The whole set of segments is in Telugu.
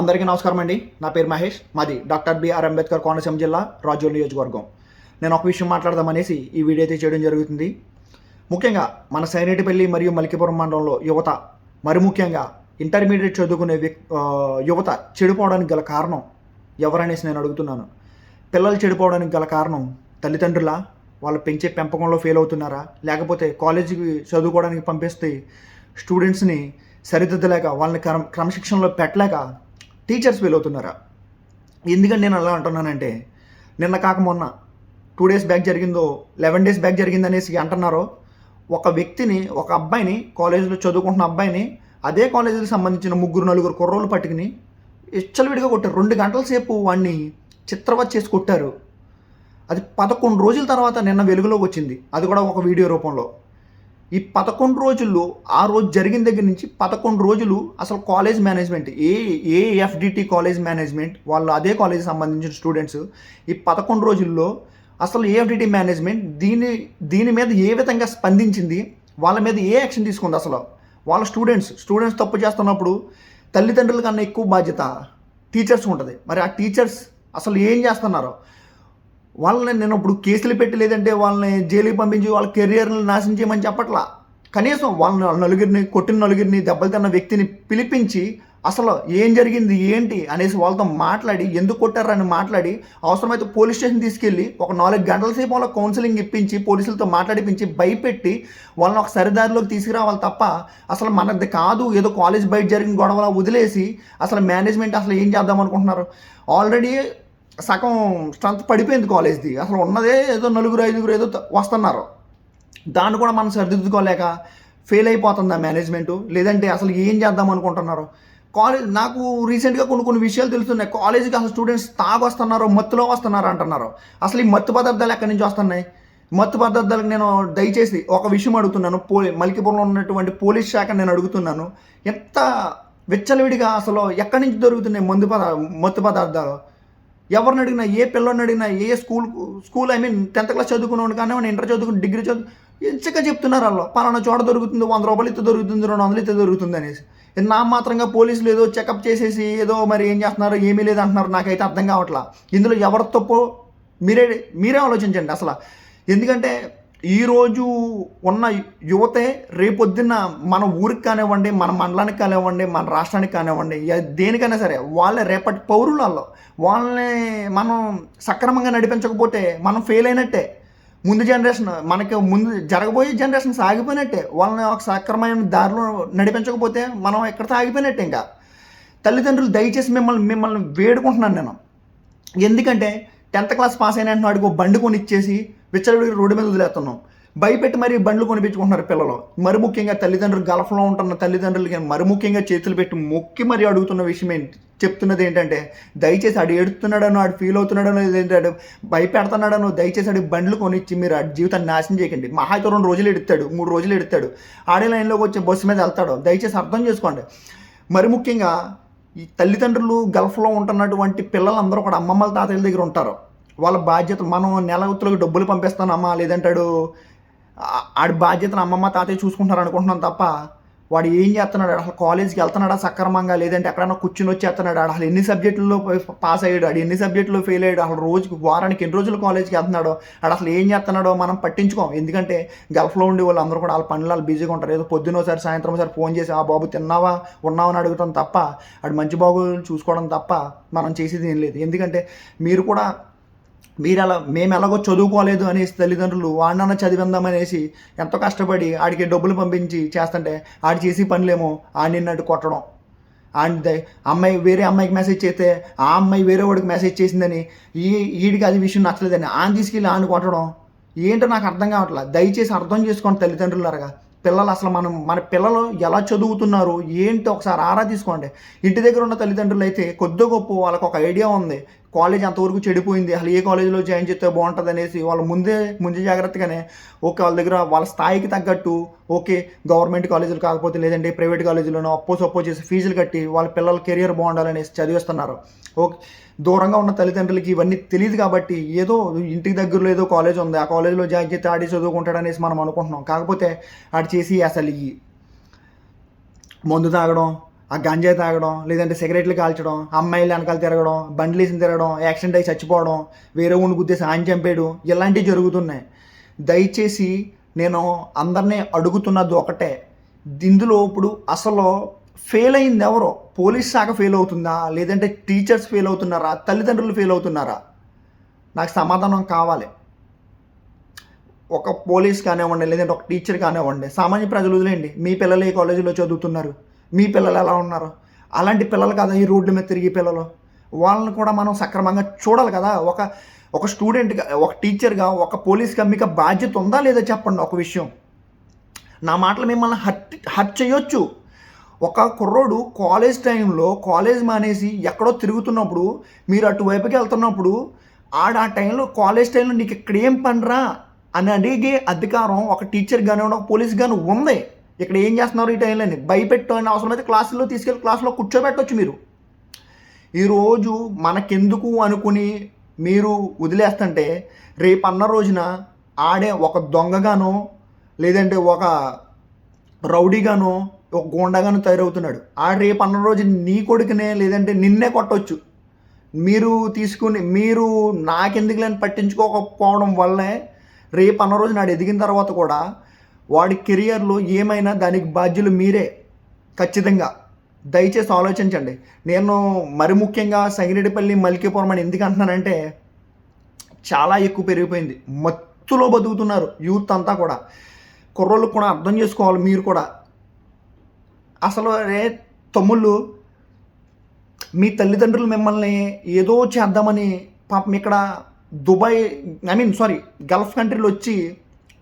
అందరికీ నమస్కారం అండి. నా పేరు మహేష్. మాది డాక్టర్ బిఆర్ అంబేద్కర్ కోనసీమ జిల్లా రాజోల్ నియోజకవర్గం. నేను ఒక విషయం మాట్లాడదామనేసి ఈ వీడియో అయితే చేయడం జరుగుతుంది. ముఖ్యంగా మన సైనేటిపల్లి మరియు మలికిపురం మండలంలో యువత మరి ముఖ్యంగా ఇంటర్మీడియట్ చదువుకునే వ్యక్ యువత చెడిపోవడానికి గల కారణం ఎవరనేసి నేను అడుగుతున్నాను. పిల్లలు చెడిపోవడానికి గల కారణం తల్లిదండ్రుల? వాళ్ళు పెంచే పెంపకంలో ఫెయిల్ అవుతున్నారా? లేకపోతే కాలేజీకి చదువుకోవడానికి పంపిస్తే స్టూడెంట్స్ని సరిదిద్దలేక వాళ్ళని క్రమ క్రమశిక్షణలో పెట్టలేక టీచర్స్ ఫెయిల్ అవుతున్నారా? ఎందుకంటే నేను అలా అంటున్నానంటే నిన్న కాక మొన్న టూ డేస్ బ్యాక్ జరిగిందో లెవెన్ డేస్ బ్యాక్ జరిగింది అనేసి అంటున్నారో ఒక వ్యక్తిని ఒక అబ్బాయిని కాలేజీలో చదువుకుంటున్న అబ్బాయిని అదే కాలేజీకి సంబంధించిన ముగ్గురు నలుగురు కుర్రోళ్ళు పట్టుకుని ఇచ్చలవిడిగా కొట్టారు. రెండు గంటల సేపు వాడిని చిత్రవత్ చేసి కొట్టారు. అది పదకొండు రోజుల తర్వాత నిన్న వెలుగులోకి వచ్చింది. అది కూడా ఒక వీడియో రూపంలో. ఈ పదకొండు రోజుల్లో ఆ రోజు జరిగిన దగ్గర నుంచి పదకొండు రోజులు అసలు కాలేజ్ మేనేజ్మెంట్ ఏ ఏ ఎఫ్డిటి కాలేజ్ మేనేజ్మెంట్ వాళ్ళు అదే కాలేజ్ సంబంధించిన స్టూడెంట్స్ ఈ పదకొండు రోజుల్లో అసలు ఏఎఫ్డిటి మేనేజ్మెంట్ దీని దీని మీద ఏ విధంగా స్పందించింది వాళ్ళ మీద ఏ యాక్షన్ తీసుకుంది అసలు? వాళ్ళ స్టూడెంట్స్ స్టూడెంట్స్ తప్పు చేస్తున్నప్పుడు తల్లిదండ్రుల కన్నా ఎక్కువ బాధ్యత టీచర్స్ ఉంటుంది. మరి ఆ టీచర్స్ అసలు ఏం చేస్తున్నారు? వాళ్ళని నేను ఇప్పుడు కేసులు పెట్టి లేదంటే వాళ్ళని జైలుకి పంపించి వాళ్ళ కెరియర్ని నాశనం చేయమని చెప్పట్లా? కనీసం వాళ్ళని నలుగురిని కొట్టిన నలుగురిని దెబ్బలు తిన్న వ్యక్తిని పిలిపించి అసలు ఏం జరిగింది ఏంటి అనేసి వాళ్ళతో మాట్లాడి ఎందుకు కొట్టారని మాట్లాడి అవసరమైతే పోలీస్ స్టేషన్ తీసుకెళ్ళి ఒక నాలుగు గంటల సేపు వాళ్ళ కౌన్సిలింగ్ ఇప్పించి పోలీసులతో మాట్లాడిపించి భయపెట్టి వాళ్ళని ఒక సరిదారిలోకి తీసుకురావాలి తప్ప అసలు మనది కాదు. ఏదో కాలేజ్ బయట జరిగిన గొడవలా వదిలేసి అసలు మేనేజ్మెంట్ అసలు ఏం చేద్దాం అనుకుంటున్నారు? ఆల్రెడీ సగం స్ట్రెంత్ పడిపోయింది కాలేజ్ది. అసలు ఉన్నదే ఏదో నలుగురు ఐదుగురు ఏదో వస్తున్నారు. దాన్ని కూడా మనం సరిదిద్దుకోలేక ఫెయిల్ అయిపోతుంది ఆ మేనేజ్మెంట్? లేదంటే అసలు ఏం చేద్దాం అనుకుంటున్నారు? కాలేజ్ నాకు రీసెంట్గా కొన్ని కొన్ని విషయాలు తెలుస్తున్నాయి. కాలేజీకి అసలు స్టూడెంట్స్ తాగొస్తున్నారు మత్తులో వస్తున్నారు అంటున్నారు. అసలు ఈ మత్తు పదార్థాలు ఎక్కడి నుంచి వస్తున్నాయి? మత్తు పదార్థాలకు నేను దయచేసి ఒక విషయం అడుగుతున్నాను. పో మలికిపురంలో ఉన్నటువంటి పోలీస్ శాఖ నేను అడుగుతున్నాను. ఎంత విచ్చలవిడిగా అసలు ఎక్కడి నుంచి దొరుకుతున్నాయి మందు పదా మత్తు పదార్థాలు? ఎవరిని అడిగినా ఏ పిల్లని అడిగినా ఏ school school I mean tenth class చదువుకున్నాడు కానీ ఇంటర్ చదువుకుని డిగ్రీ చదువు ఎంచక్క చెప్తున్నారు వాళ్ళు. పలానా చోట దొరుకుతుంది వంద రూపాయలు ఇస్తే దొరుకుతుంది రెండు వందలు ఇస్తే దొరుకుతుంది అనేసి. నా మాత్రంగా పోలీసులు ఏదో చెకప్ చేసేసి ఏదో మరి ఏం చేస్తున్నారు ఏమీ లేదు అంటున్నారు నాకైతే అర్థం కావట్లా. ఇందులో ఎవరి తప్పో మీరే మీరే ఆలోచించండి అసలు. ఎందుకంటే ఈరోజు ఉన్న యువతే రేపొద్దున్న మన ఊరికి కానివ్వండి మన మండలానికి కానివ్వండి మన రాష్ట్రానికి కానివ్వండి దేనికైనా సరే వాళ్ళ రేపటి పౌరులలో వాళ్ళని మనం సక్రమంగా నడిపించకపోతే మనం ఫెయిల్ అయినట్టే. ముందు జనరేషన్ మనకి ముందు జరగబోయే జనరేషన్ సాగిపోయినట్టే. వాళ్ళని ఒక సక్రమైన దారిలో నడిపించకపోతే మనం ఎక్కడ సాగిపోయినట్టే ఇంకా. తల్లిదండ్రులు దయచేసి మిమ్మల్ని మిమ్మల్ని వేడుకుంటున్నాను నేను. ఎందుకంటే టెన్త్ క్లాస్ పాస్ అయిన వాడికి ఒక బండి కొని ఇచ్చేసి విచ్చలవిడికి రోడ్డు మీద వదిలేస్తున్నాం. భయపెట్టి మరీ బండ్లు కొనిపించుకుంటున్నారు పిల్లలు. మరి ముఖ్యంగా తల్లిదండ్రులు గల్ఫ్లో ఉంటున్న తల్లిదండ్రులకి మరి ముఖ్యంగా చేతులు పెట్టి మొక్కి మరి అడుగుతున్న విషయం ఏంటి? చెప్తున్నది ఏంటంటే దయచేసి ఆడు ఏడుస్తున్నాడనో ఆడు ఫీల్ అవుతున్నాడనో ఏంటంటే భయపెడుతున్నాడనో దయచేసి ఆడు బండ్లు కొనిచ్చి మీరు ఆడి జీవితాన్ని నాశనం చేయకండి. మహాయితో రెండు రోజులు ఎడుతాడు మూడు రోజులు ఎడుతాడు. ఆడే లైన్లోకి వచ్చి బస్సు మీద వెళ్తాడు. దయచేసి అర్థం చేసుకోండి. మరి ముఖ్యంగా ఈ తల్లిదండ్రులు గల్ఫ్లో ఉంటున్నటువంటి పిల్లలందరూ కూడా అమ్మమ్మల తాతయ్యల దగ్గర ఉంటారు. వాళ్ళ బాధ్యత మనం నెల ఉత్తులకు డబ్బులు పంపిస్తానమ్మా లేదంటాడు. ఆడి బాధ్యతను అమ్మమ్మ తాతయ్య చూసుకుంటారు అనుకుంటున్నాం తప్ప వాడు ఏం చేస్తున్నాడు? అసలు కాలేజీకి వెళ్తున్నాడా సక్రమంగా? లేదంటే ఎక్కడైనా కూర్చుని వచ్చేస్తున్నాడు? అసలు ఎన్ని సబ్జెక్టుల్లో పాస్ అయ్యాడు? ఆడు ఎన్ని సబ్జెక్టులో ఫెయిల్ అయ్యాడు? అసలు రోజుకి వారానికి ఎన్ని రోజులు కాలేజీకి వెళ్తున్నాడో? ఆడు అసలు ఏం చేస్తున్నాడో మనం పట్టించుకోం. ఎందుకంటే గల్ఫ్లో ఉండే వాళ్ళు అందరూ కూడా వాళ్ళ పనులు వాళ్ళు బిజీగా ఉంటారు. ఏదో పొద్దున ఒకసారి సాయంత్రం ఒకసారి ఫోన్ చేసి ఆ బాబు తిన్నావా? ఉన్నావా? అని అడుగుతాం తప్ప ఆడు మంచి బాబు చూసుకోవడం తప్ప మనం చేసేది ఏం లేదు. ఎందుకంటే మీరు కూడా మీరు ఎలా మేము ఎలాగో చదువుకోలేదు అనేసి తల్లిదండ్రులు వాడినన్న చదివిందామనేసి ఎంతో కష్టపడి ఆడికి డబ్బులు పంపించి చేస్తుంటే ఆడు చేసి పనులేమో ఆడినట్టు కొట్టడం. అండ్ అమ్మాయి వేరే అమ్మాయికి మెసేజ్ చేస్తే ఆ అమ్మాయి వేరే వాడికి మెసేజ్ చేసిందని ఈ వీడికి అది విషయం నచ్చలేదని ఆయన తీసుకెళ్ళి ఆయన కొట్టడం. ఏంటో నాకు అర్థం కావట్లేదు దయచేసి అర్థం చేసుకోండి తల్లిదండ్రులరగా పిల్లలు అసలు మనం మన పిల్లలు ఎలా చదువుతున్నారు ఏంటి ఒకసారి ఆరా తీసుకోండి. ఇంటి దగ్గర ఉన్న తల్లిదండ్రులు అయితే కొద్ది గొప్ప వాళ్ళకి ఒక ఐడియా ఉంది. కాలేజ్ అంతవరకు చెడిపోయింది. అసలు ఏ కాలేజీలో జాయిన్ చేస్తే బాగుంటుంది అనేసి వాళ్ళు ముందే ముందు జాగ్రత్తగానే ఓకే వాళ్ళ దగ్గర వాళ్ళ స్థాయికి తగ్గట్టు ఓకే గవర్నమెంట్ కాలేజీలు కాకపోతే లేదంటే ప్రైవేట్ కాలేజీలోనో అప్పో సప్పో చేసి ఫీజులు కట్టి వాళ్ళ పిల్లల కెరియర్ బాగుండాలనేసి చదివిస్తున్నారు. ఓకే దూరంగా ఉన్న తల్లిదండ్రులకి ఇవన్నీ తెలియదు కాబట్టి ఏదో ఇంటికి దగ్గరలో ఏదో కాలేజ్ ఉంది. ఆ కాలేజీలో జాయిన్ చేస్తే ఆడి చదువుకుంటాడు అనేసి మనం అనుకుంటున్నాం. కాకపోతే ఆడు చేసి అసలు ఈ మందు తాగడం ఆ గంజాయి తాగడం లేదంటే సిగరెట్లు కాల్చడం అమ్మాయిలు వెనకాల తిరగడం బండ్లు వేసి తిరగడం యాక్సిడెంట్ అయి చచ్చిపోవడం వేరే ఉండి గుద్దేసి ఆయన చంపేయడం ఇలాంటివి జరుగుతున్నాయి. దయచేసి నేను అందరినీ అడుగుతున్నది ఒకటే. ఇందులో ఇప్పుడు అసలు ఫెయిల్ అయింది ఎవరో? పోలీస్ శాఖ ఫెయిల్ అవుతుందా? లేదంటే టీచర్స్ ఫెయిల్ అవుతున్నారా? తల్లిదండ్రులు ఫెయిల్ అవుతున్నారా? నాకు సమాధానం కావాలి. ఒక పోలీస్ కానివ్వండి లేదంటే ఒక టీచర్ కానివ్వండి సామాన్య ప్రజలు వదిలేండి మీ పిల్లలు ఏ కాలేజీలో చదువుతున్నారు? మీ పిల్లలు ఎలా ఉన్నారు? అలాంటి పిల్లలు కదా ఈ రోడ్ల మీద తిరిగి పిల్లలు? వాళ్ళని కూడా మనం సక్రమంగా చూడాలి కదా. ఒక ఒక స్టూడెంట్గా ఒక టీచర్గా ఒక పోలీస్గా మీకు బాధ్యత ఉందా లేదా చెప్పండి ఒక విషయం. నా మాటలు మిమ్మల్ని హర్ట్ హర్ట్ చేయొచ్చు. ఒక కుర్రోడు కాలేజ్ టైంలో కాలేజ్ మానేసి ఎక్కడో తిరుగుతున్నప్పుడు మీరు అటువైపుకి వెళ్తున్నప్పుడు ఆడ ఆ టైంలో కాలేజ్ టైంలో నీకు ఇక్కడ ఏం పనిరా? అని అడిగే అధికారం ఒక టీచర్ కానీ ఒక పోలీస్ కానీ ఉంది. ఇక్కడ ఏం చేస్తున్నారు ఈ టైంలో అని అవసరం అయితే క్లాసుల్లో తీసుకెళ్ళి క్లాసులో కూర్చోబెట్టవచ్చు మీరు. ఈరోజు మనకెందుకు అనుకుని మీరు వదిలేస్తుంటే రేపు అన్న రోజున ఆడే ఒక దొంగగానో లేదంటే ఒక రౌడీగానో ఒక గోండాగాను తయారవుతున్నాడు. ఆ రేపు అన్న రోజు నీ కొడుకునే లేదంటే నిన్నే కొట్టవచ్చు మీరు తీసుకుని మీరు నాకెందుకులేని పట్టించుకోకపోవడం వల్లే రేపు అన్న రోజు నాడు ఎదిగిన తర్వాత కూడా వాడి కెరియర్లో ఏమైనా దానికి బాధ్యులు మీరే. ఖచ్చితంగా. దయచేసి ఆలోచించండి. నేను మరి ముఖ్యంగా సంగిరెడ్డిపల్లి మలికేపురం అని ఎందుకు అంటున్నానంటే చాలా ఎక్కువ పెరిగిపోయింది. మత్తులో బతుకుతున్నారు యూత్ అంతా కూడా. కుర్రోళ్ళు కూడా అర్థం చేసుకోవాలి మీరు కూడా. అసలు రే తమ్ముళ్ళు మీ తల్లిదండ్రులు మిమ్మల్ని ఏదో చేద్దామని పాపం ఇక్కడ Dubai I mean sorry Gulf కంట్రీలు వచ్చి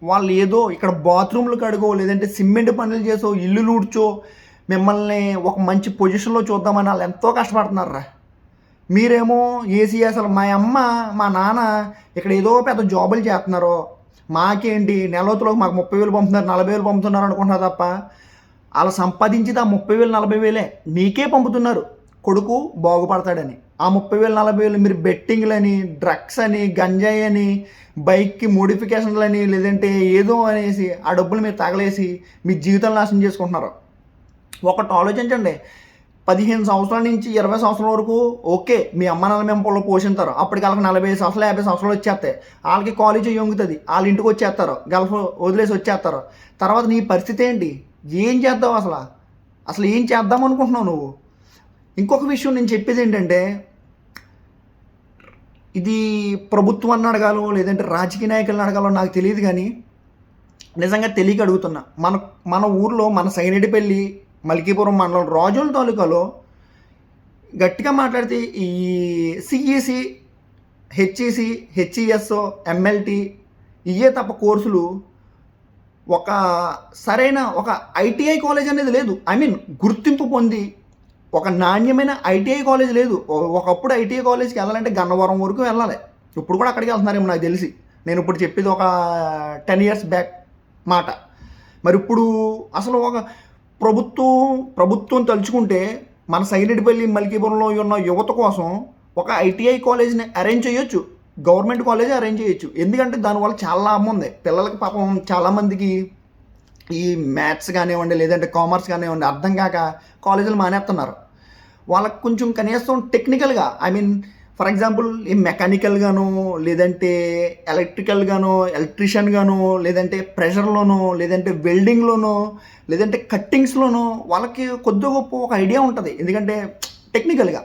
వాళ్ళు ఏదో ఇక్కడ బాత్రూమ్లు కడుగో లేదంటే సిమెంట్ పనులు చేసో ఇల్లు లూడ్చో మిమ్మల్ని ఒక మంచి పొజిషన్లో చూద్దామని వాళ్ళు ఎంతో కష్టపడుతున్నారా మీరేమో ఏసీ అసలు మా అమ్మ మా నాన్న ఇక్కడ ఏదో పెద్ద జాబులు చేస్తున్నారు మాకేంటి నెలవతలో మాకు ముప్పై వేలు పంపుతున్నారు నలభై వేలు పంపుతున్నారు అనుకుంటున్నా తప్ప వాళ్ళు సంపాదించింది ఆ ముప్పై వేలు నలభై వేలే నీకే పంపుతున్నారు. కొడుకు బాగుపడతాడని. ఆ ముప్పై వేలు నలభై వేలు మీరు బెట్టింగ్లని డ్రగ్స్ అని గంజాయి అని బైక్కి మోడిఫికేషన్లు అని లేదంటే ఏదో అనేసి ఆ డబ్బులు మీరు తగలేసి మీ జీవితం నాశనం చేసుకుంటున్నారు. ఒకటి ఆలోచించండి. పదిహేను సంవత్సరాల నుంచి ఇరవై సంవత్సరాల వరకు ఓకే మీ అమ్మ నాన్న మేము పోషిస్తారు అప్పటికి వాళ్ళకి నలభై ఐదు సంవత్సరాలు యాభై సంవత్సరాలు వచ్చేస్తాయి. వాళ్ళకి కాలేజీ యొంగుతుంది వాళ్ళ ఇంటికి వచ్చేస్తారు. గల్ఫ్ వదిలేసి వచ్చేస్తారు. తర్వాత నీ పరిస్థితి ఏంటి? ఏం చేద్దావు అసలు? అసలు ఏం చేద్దాం అనుకుంటున్నావు నువ్వు? ఇంకొక విషయం నేను చెప్పేది ఏంటంటే ఇది ప్రభుత్వాన్ని అడగాలో లేదంటే రాజకీయ నాయకులను అడగాలో నాకు తెలియదు కానీ నిజంగా తెలియక అడుగుతున్నా. మన మన ఊర్లో మన సైనడిపల్లి మల్కీపురం మండలం రాజుల తాలూకాలో గట్టిగా మాట్లాడితే ఈ సిఈసి హెచ్ఈసి హెచ్ఈఎస్ ఎంఎల్టీ ఇవే తప్ప కోర్సులు ఒక సరైన ఒక ఐటీఐ కాలేజ్ అనేది లేదు. ఐ మీన్ గుర్తింపు పొంది ఒక నాణ్యమైన ఐటీఐ కాలేజ్ లేదు. ఒ- ఒకప్పుడు ఐటీఐ కాలేజ్కి వెళ్ళాలంటే గన్నవరం వరకు వెళ్ళాలి. ఇప్పుడు కూడా అక్కడికి వెళ్తున్నారేమో నాకు తెలిసి. నేను ఇప్పుడు చెప్పేది ఒక టెన్ ఇయర్స్ బ్యాక్ మాట. మరి ఇప్పుడు అసలు ఒక ప్రభుత్వం ప్రభుత్వం తలుచుకుంటే మన సైరెడ్డిపల్లి మల్కీపురంలో ఉన్న యువత కోసం ఒక ఐటీఐ కాలేజ్ని అరేంజ్ చేయొచ్చు. గవర్నమెంట్ కాలేజ్ అరేంజ్ చేయొచ్చు. ఎందుకంటే దానివల్ల చాలా లాభం ఉంది. పిల్లలకి పాపం చాలామందికి ఈ మ్యాథ్స్ కానివ్వండి లేదంటే కామర్స్ కానివ్వండి అర్థం కాక కాలేజీలు మానేస్తున్నారు. వాళ్ళకి కొంచెం కనీసం టెక్నికల్గా ఐ మీన్ ఫర్ ఎగ్జాంపుల్ ఈ మెకానికల్గానో లేదంటే ఎలక్ట్రికల్గానో ఎలక్ట్రీషియన్గానో లేదంటే ప్రెషర్లోనో లేదంటే వెల్డింగ్లోనో లేదంటే కట్టింగ్స్లోనో వాళ్ళకి కొద్ది గొప్ప ఒక ఐడియా ఉంటుంది. ఎందుకంటే టెక్నికల్గా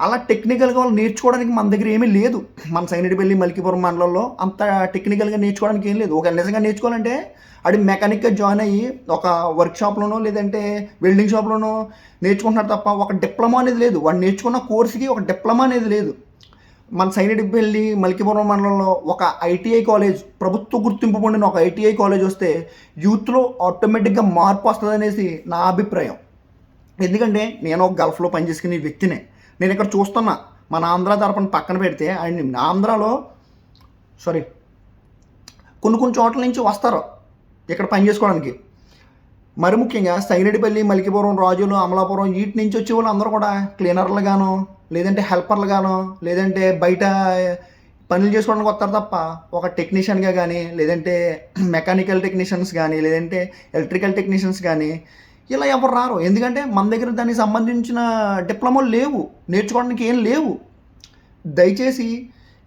అలా టెక్నికల్గా వాళ్ళు నేర్చుకోవడానికి మన దగ్గర ఏమీ లేదు. మన సైనిడిపల్లి మల్కీపురం మండలంలో అంత టెక్నికల్గా నేర్చుకోవడానికి ఏం లేదు. ఒక నిజంగా నేర్చుకోవాలంటే అది మెకానిక్గా జాయిన్ అయ్యి ఒక వర్క్ షాప్లోనో లేదంటే వెల్డింగ్ షాప్లోనో నేర్చుకుంటున్నారు తప్ప ఒక డిప్లొమా అనేది లేదు. వాడు నేర్చుకున్న కోర్సుకి ఒక డిప్లొమా అనేది లేదు. మన సైనిడిపల్లి మల్కీపురం మండలంలో ఒక ఐటీఐ కాలేజ్ ప్రభుత్వ గుర్తింపు పొందిన ఒక ఐటీఐ కాలేజ్ వస్తే యూత్లో ఆటోమేటిక్గా మార్పు వస్తుంది అనేసి నా అభిప్రాయం. ఎందుకంటే నేను ఒక గల్ఫ్లో పనిచేసుకునే వ్యక్తినే. నేను ఇక్కడ చూస్తున్నా మన ఆంధ్ర తరపున పక్కన పెడితే ఆయన ఆంధ్రాలో సారీ కొన్ని కొన్ని చోట్ల నుంచి వస్తారు ఇక్కడ పని చేసుకోవడానికి. మరి ముఖ్యంగా సైనడిపల్లి మలికిపురం రాజులు అమలాపురం వీటి నుంచి వచ్చే వాళ్ళు అందరూ కూడా క్లీనర్లు గాను లేదంటే హెల్పర్లు గాను లేదంటే బయట పనులు చేసుకోవడానికి వస్తారు తప్ప ఒక టెక్నీషియన్గా కానీ లేదంటే మెకానికల్ టెక్నీషియన్స్ కానీ లేదంటే ఎలక్ట్రికల్ టెక్నీషియన్స్ కానీ ఇలా ఎవరు రారు? ఎందుకంటే మన దగ్గర దానికి సంబంధించిన డిప్లొమాలు లేవు నేర్చుకోవడానికి ఏం లేవు. దయచేసి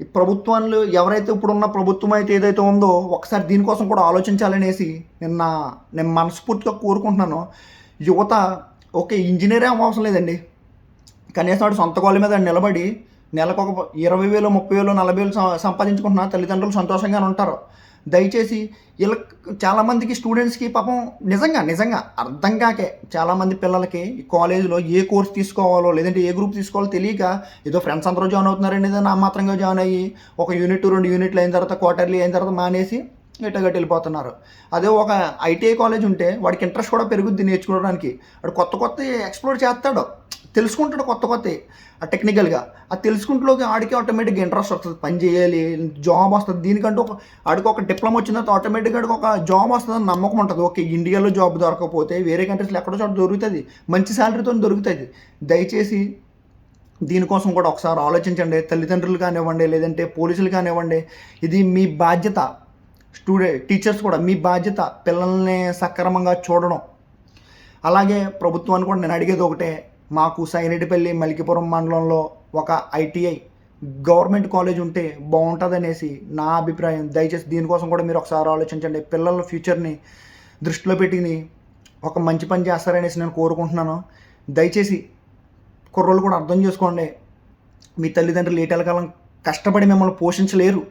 ఈ ప్రభుత్వాలు ఎవరైతే ఇప్పుడున్న ప్రభుత్వం అయితే ఏదైతే ఉందో ఒకసారి దీనికోసం కూడా ఆలోచించాలనేసి నిన్న నేను మనస్ఫూర్తిగా కోరుకుంటున్నాను. యువత ఓకే ఇంజనీరే అవసరం లేదండి. కనీసం వాడు సొంత కాళ్ళ మీద నిలబడి నెలకు ఒక ఇరవై వేలు ముప్పై వేలు నలభై వేలు సంపాదించుకుంటున్నా సంపాదించుకుంటున్న తల్లిదండ్రులు సంతోషంగానే ఉంటారు. దయచేసి వీళ్ళ చాలామందికి స్టూడెంట్స్కి పాపం నిజంగా నిజంగా అర్థం కాకే చాలామంది పిల్లలకి కాలేజీలో ఏ కోర్స్ తీసుకోవాలో లేదంటే ఏ గ్రూప్ తీసుకోవాలో తెలియక ఏదో ఫ్రెండ్స్ అందరూ జాయిన్ అవుతున్నారని ఏదో నామాత్రంగా జాయిన్ అయ్యి ఒక యూనిట్ రెండు యూనిట్లు అయిన తర్వాత క్వార్టర్లీ అయిన తర్వాత మానేసి ఎట్టగట్టి వెళ్ళిపోతున్నారు. అదే ఒక ఐటీఐ కాలేజ్ ఉంటే వాడికి ఇంట్రెస్ట్ కూడా పెరుగుద్ది నేర్చుకోవడానికి. వాడు కొత్త కొత్త ఎక్స్ప్లోర్ చేస్తాడు. తెలుసుకుంటాడు కొత్త కొత్త ఆ టెక్నికల్గా ఆ తెలుసుకుంటలోకి ఆడికి ఆటోమేటిక్గా ఇంట్రెస్ట్ వస్తుంది. పని చేయాలి జాబ్ వస్తుంది. దీనికంటే ఒక ఆడికి ఒక డిప్లొమా వచ్చిన తర్వాత ఆటోమేటిక్గా ఆడికి ఒక జాబ్ వస్తుందని నమ్మకం ఉంటుంది. ఓకే ఇండియాలో జాబ్ దొరకకపోతే వేరే కంట్రీస్లో ఎక్కడో చోట దొరుకుతుంది. మంచి శాలరీతో దొరుకుతుంది. దయచేసి దీనికోసం కూడా ఒకసారి ఆలోచించండి. తల్లిదండ్రులు కానివ్వండి లేదంటే పోలీసులు కానివ్వండి ఇది మీ బాధ్యత. స్టూడెంట్ టీచర్స్ కూడా మీ బాధ్యత. పిల్లల్ని సక్రమంగా చూడడం. అలాగే ప్రభుత్వాన్ని కూడా నేను అడిగేది ఒకటే మాకు సైనిటిపల్లి మలికిపురం మండలంలో ఒక ఐటీఐ గవర్నమెంట్ కాలేజ్ ఉంటే బాగుంటుంది అనేసి నా అభిప్రాయం. దయచేసి దీనికోసం కూడా మీరు ఒకసారి ఆలోచించండి. పిల్లల ఫ్యూచర్ని దృష్టిలో పెట్టుకుని ఒక మంచి పని చేస్తారనేసి నేను కోరుకుంటున్నాను. దయచేసి కుర్రోళ్ళు కూడా అర్థం చేసుకోండి. మీ తల్లిదండ్రులు ఏటల కష్టపడి మిమ్మల్ని పోషించలేరు.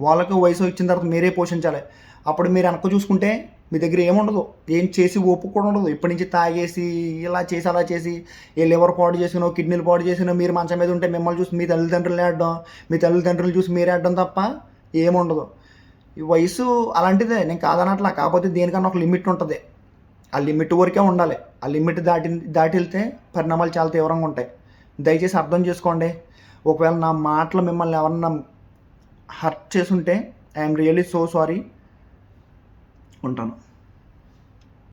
వాళ్ళకు వయసు వచ్చిన తర్వాత మీరే పోషించాలి. అప్పుడు మీరు వెనక చూసుకుంటే మీ దగ్గర ఏముండదు. ఏం చేసి ఓపిక కూడా ఉండదు. ఇప్పటి నుంచి తాగేసి ఇలా చేసి అలా చేసి ఏ లివర్ పాడు చేసినో కిడ్నీలు పాడు చేసినో మీరు మంచం మీద ఉంటే మిమ్మల్ని చూసి మీ తల్లిదండ్రులు ఆడడం మీ తల్లిదండ్రులు చూసి మీరు ఆడడం తప్ప ఏముండదు. ఈ వయసు అలాంటిదే. నేను కాదనట్లా. కాకపోతే దేనికన్నా ఒక లిమిట్ ఉంటుంది. ఆ లిమిట్ వరకే ఉండాలి. ఆ లిమిట్ దాటి దాటి వెళ్తే పరిణామాలు చాలా తీవ్రంగా ఉంటాయి. దయచేసి అర్థం చేసుకోండి. ఒకవేళ నా మాటలు మిమ్మల్ని ఎవరన్నా హర్ట్ చేసుంటే I'm really so sorry. ఉంటాను